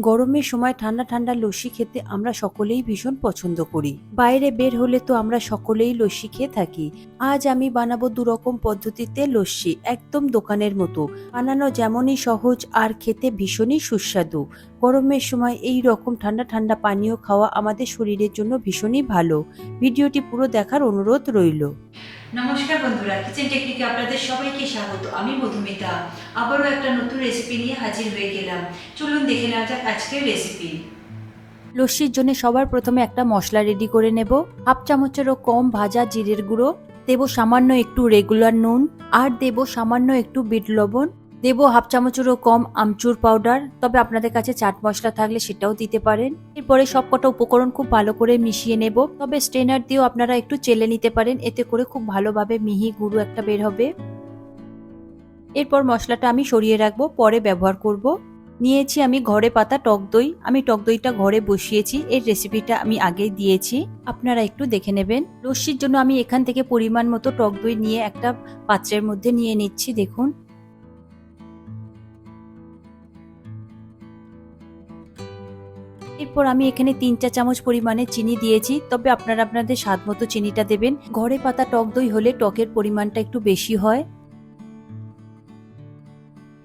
গরমের সময় ঠান্ডা ঠান্ডা লস্যি খেতে আমরা সকলেই ভীষণ পছন্দ করি। বাইরে বের হলে তো আমরা সকলেই লস্যি খেয়ে থাকি। আজ আমি বানাবো দুরকম পদ্ধতিতে লস্যি, একদম দোকানের মতো। বানানো যেমনই সহজ আর খেতে ভীষণই সুস্বাদু। গরমের সময় এই রকম ঠান্ডা ঠান্ডা পানীয় খাওয়া আমাদের শরীরের জন্য ভীষণই ভালো। ভিডিওটি পুরো দেখার অনুরোধ রইল। নমস্কার বন্ধুরা কিচেন টেকনিকে আপনাদের সবাইকে স্বাগত। আমি মধুমিতা। আবারও একটা নতুন রেসিপি নিয়ে হাজির হয়ে গেলাম। চলুন দেখে নেওয়া যাক আজকের রেসিপি লস্যির জন্য সবার প্রথমে একটা মশলা রেডি করে নেব। হাফ চামচেরও কম ভাজা জিরের গুঁড়ো। দেব সামান্য একটু রেগুলার নুন। আর দেব সামান্য একটু বিট লবণ। দেব হাফ চামচেরও কম আমচুর পাউডার তবে আপনাদের কাছে চাট মশলা থাকলে সেটাও দিতে পারেন। এরপরে সবকটা উপকরণ খুব ভালো করে মিশিয়ে নেব, তবে স্ট্রেনার দিয়েও আপনারা একটু চেলে নিতে পারেন, এতে করে খুব ভালোভাবে মিহি গুঁড়ো একটা বের হবে। এরপর মশলাটা আমি সরিয়ে রাখব, পরে ব্যবহার করব। নিয়েছি আমি ঘরে পাতা টক দই, আমি টক দইটা ঘরে বসিয়েছি, এর রেসিপিটা আমি আগেই দিয়েছি, আপনারা একটু দেখে নেবেন। লস্যির জন্য আমি এখান থেকে পরিমাণ মতো টক দই নিয়ে একটা পাত্রের মধ্যে নিয়ে নিচ্ছি, দেখুন। এরপর আমি এখানে তিন চা চামচ পরিমাণে চিনি দিয়েছি। তবে আপনারা আপনাদের স্বাদ মতো চিনিটা দেবেন। ঘরে পাতা টক দই হলে টকের পরিমাণটা একটু বেশি হয়।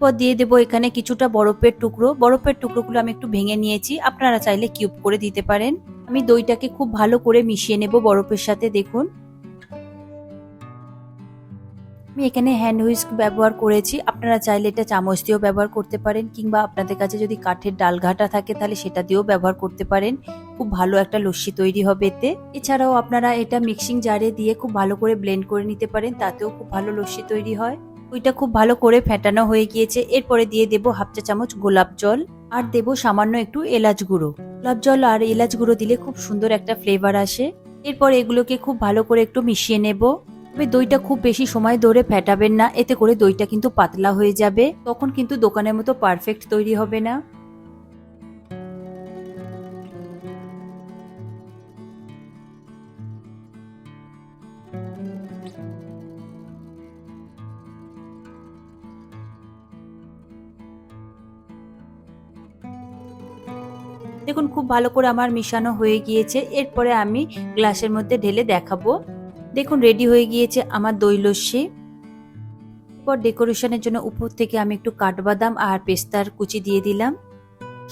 পর দিয়ে দেবো এখানে কিছুটা বরফের টুকরো। বরফের টুকরোগুলো আমি একটু ভেঙে নিয়েছি। আপনারা চাইলে কিউব করে দিতে পারেন। আমি দইটাকে খুব ভালো করে মিশিয়ে নেব বরফের সাথে, দেখুন। আমি এখানে হ্যান্ড হুইস্ক ব্যবহার করেছি। আপনারা চাইলে এটা চামচ দিয়েও ব্যবহার করতে পারেন, কিংবা আপনাদের কাছে যদি কাঠের ডালঘাটা থাকে, তাহলে সেটা দিয়েও ব্যবহার করতে পারেন। খুব ভালো একটা লস্যি তৈরি হবে এতে। এছাড়াও আপনারা এটা মিক্সিং জারে দিয়ে খুব ভালো করে ব্লেন্ড করে নিতে পারেন, তাতেও খুব ভালো লস্যি তৈরি হয়। ওইটা খুব ভালো করে ফেটানো হয়ে গিয়েছে। এরপরে দিয়ে দেবো হাফ চা চামচ গোলাপ জল, আর দেবো সামান্য একটু এলাচ গুঁড়ো। গোলাপ জল আর এলাচ গুঁড়ো দিলে খুব সুন্দর একটা ফ্লেভার আসে। এরপর এগুলোকে খুব ভালো করে একটু মিশিয়ে নেব। তবে দইটা খুব বেশি সময় ধরে ফেটাবেন না, এতে করে দইটা কিন্তু পাতলা হয়ে যাবে, তখন কিন্তু দোকানের মতো পারফেক্ট তৈরি হবে না। দেখুন, খুব ভালো করে আমার মিশানো হয়ে গিয়েছে, এরপরে আমি গ্লাসের মধ্যে ঢেলে দেখাবো। দেখুন রেডি হয়ে গিয়েছে আমার দই লস্যি এরপর ডেকোরেশনের জন্য উপর থেকে আমি একটু কাঠবাদাম আর পেস্তার কুচি দিয়ে দিলাম।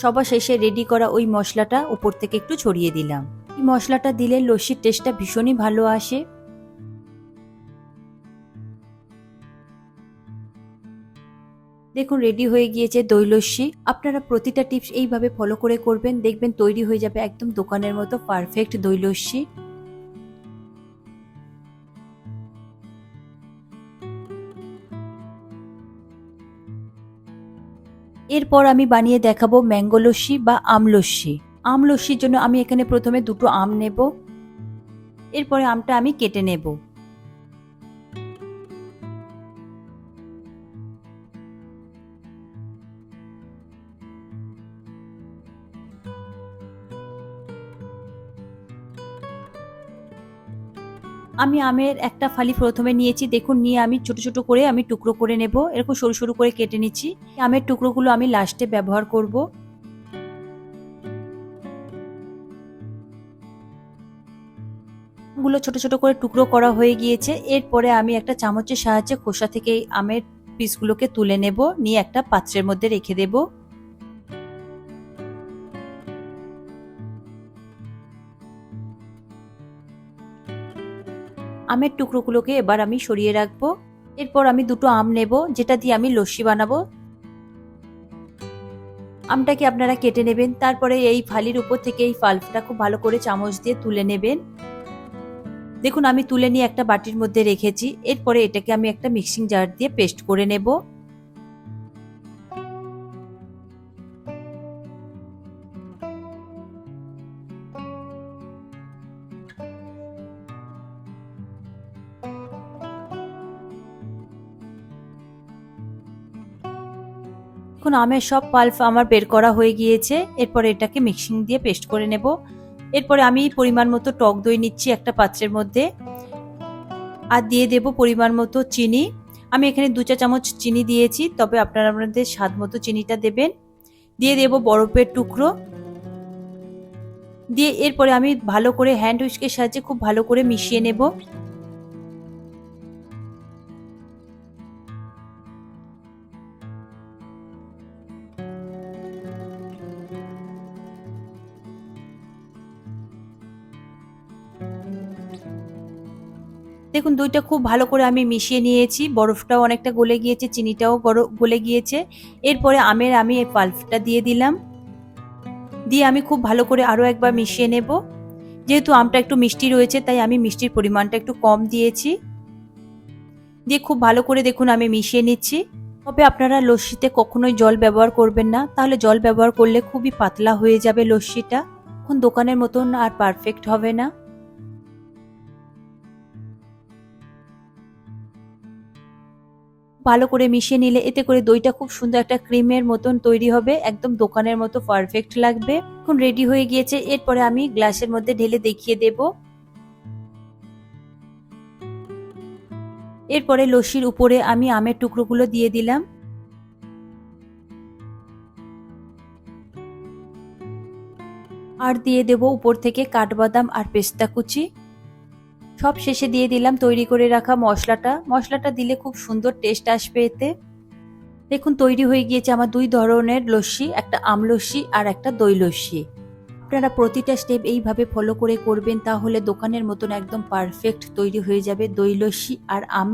সবার শেষে রেডি করা ওই মশলাটা উপর থেকে একটু ছড়িয়ে দিলাম। এই মশলাটা দিলে লস্যির টেস্টটা ভীষণই ভালো আসে। দেখুন রেডি হয়ে গিয়েছে দই লস্যি আপনারা প্রতিটা টিপস এইভাবে ফলো করে করবেন। দেখবেন তৈরি হয়ে যাবে একদম দোকানের মতো পারফেক্ট দই লস্যি এরপর আমি বানিয়ে দেখাবো ম্যাঙ্গো লস্যি বা আমলস্যি আমলস্যির আম লস্যির জন্য আমি এখানে প্রথমে দুটো আম নেব। এরপরে আমটা আমি কেটে নেব। আমি আমের একটা ফালি প্রথমে নিয়েছি, দেখুন, নিয়ে আমি ছোট ছোট করে আমি টুকরো করে নেব, এরকম সরু সরু করে কেটে নিচ্ছি। আমের টুকরোগুলো আমি লাস্টে ব্যবহার করব। গুলো ছোট ছোট করে টুকরো করা হয়ে গিয়েছে, এরপরে আমি একটা চামচের সাহায্যে খোসা থেকে আমের পিসগুলোকে তুলে নেব, নিয়ে একটা পাত্রের মধ্যে রেখে দেবো। আমের টুকরোগুলোকে এবার আমি সরিয়ে রাখব। এরপর আমি দুটো আম নেব, যেটা দিয়ে আমি লস্যি বানাবো। আমটাকে আপনারা কেটে নেবেন, তারপরে এই ফালির উপর থেকে এই ফালটা খুব ভালো করে চামচ দিয়ে তুলে নেবেন। দেখুন, আমি তুলে নিয়ে একটা বাটির মধ্যে রেখেছি। এরপরে এটাকে আমি একটা মিক্সিং জার দিয়ে পেস্ট করে নেব। এখন আমের সব পাল্প আমার বের করা হয়ে গিয়েছে। এরপরে এটাকে মিক্সিং দিয়ে পেস্ট করে নেব। এরপরে আমি পরিমাণ মতো টক দই নিচ্ছি একটা পাত্রের মধ্যে। আর দিয়ে দেব পরিমাণ মতো চিনি। আমি এখানে দু চা চামচ চিনি দিয়েছি, তবে আপনারা আপনাদের স্বাদ মতো চিনিটা দেবেন। দিয়ে দেব বরফের টুকরো। দিয়ে এরপরে আমি ভালো করে হ্যান্ড উইস্কের সাহায্যে খুব ভালো করে মিশিয়ে নেব। দেখুন, দুইটা খুব ভালো করে আমি মিশিয়ে নিয়েছি। বরফটাও অনেকটা গলে গিয়েছে, চিনিটাও গলে গিয়েছে। এরপরে আমের আমি এই পাল্পটা দিয়ে দিলাম। দিয়ে আমি খুব ভালো করে আরও একবার মিশিয়ে নেব। যেহেতু আমটা একটু মিষ্টি রয়েছে, তাই আমি মিষ্টির পরিমাণটা একটু কম দিয়েছি। দিয়ে খুব ভালো করে দেখুন, আমি মিশিয়ে নিচ্ছি। তবে আপনারা লস্যিতে কখনোই জল ব্যবহার করবেন না। তাহলে জল ব্যবহার করলে খুবই পাতলা হয়ে যাবে লস্যিটা। এখন দোকানের মতন আর পারফেক্ট হবে না। ভালো করে মিশিয়ে নিলে এতে করে দইটা খুব সুন্দর একটা ক্রিমের মতন তৈরি হবে, একদম দোকানের মতো পারফেক্ট লাগবে। এখন রেডি হয়ে গিয়েছে, এরপরে আমি গ্লাসের মধ্যে ঢেলে দেখিয়ে দেব। এরপরে লস্যির উপরে আমি আমের টুকরোগুলো দিয়ে দিলাম। আর দিয়ে দেব উপর থেকে কাঠবাদাম আর পেস্তা কুচি। সব শেষে দিয়ে দিলাম তৈরি করে রাখা মশলাটা। মশলাটা দিলে খুব সুন্দর টেস্ট আসবে এতে। দেখুন, তৈরি হয়ে গিয়েছে আমার দুই ধরনের লস্যি, একটা আম লস্যি আর একটা দই লস্যি আপনারা প্রতিটা স্টেপ এইভাবে ফলো করে করবেন, তাহলে দোকানের মতন একদম পারফেক্ট তৈরি হয়ে যাবে দই লস্যি আর আম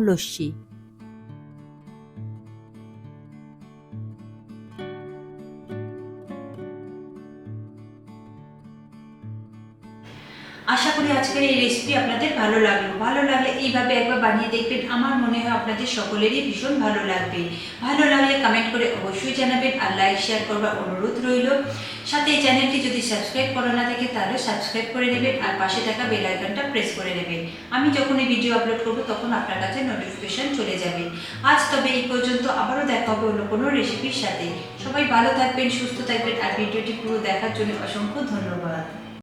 আজকের এই রেসিপি আপনাদের ভালো লাগল? ভালো লাগলে এইভাবে একবার বানিয়ে দেখবেন। আমার মনে হয় আপনাদের সকলেরই ভীষণ ভালো লাগবে। ভালো লাগলে কমেন্ট করে অবশ্যই জানাবেন আর লাইক শেয়ার করবার অনুরোধ রইল। সাথে এই চ্যানেলটি যদি সাবস্ক্রাইব করা না থাকে, তাহলে সাবস্ক্রাইব করে নেবেন আর পাশে থাকা বেল আইকনটা প্রেস করে নেবেন। আমি যখন এই ভিডিও আপলোড করব, তখন আপনার কাছে নোটিফিকেশন চলে যাবে। আজ তবে এই পর্যন্ত। আবারও দেখা হবে অন্য কোনো রেসিপির সাথে। সবাই ভালো থাকবেন, সুস্থ থাকবেন আর ভিডিওটি পুরো দেখার জন্য অসংখ্য ধন্যবাদ।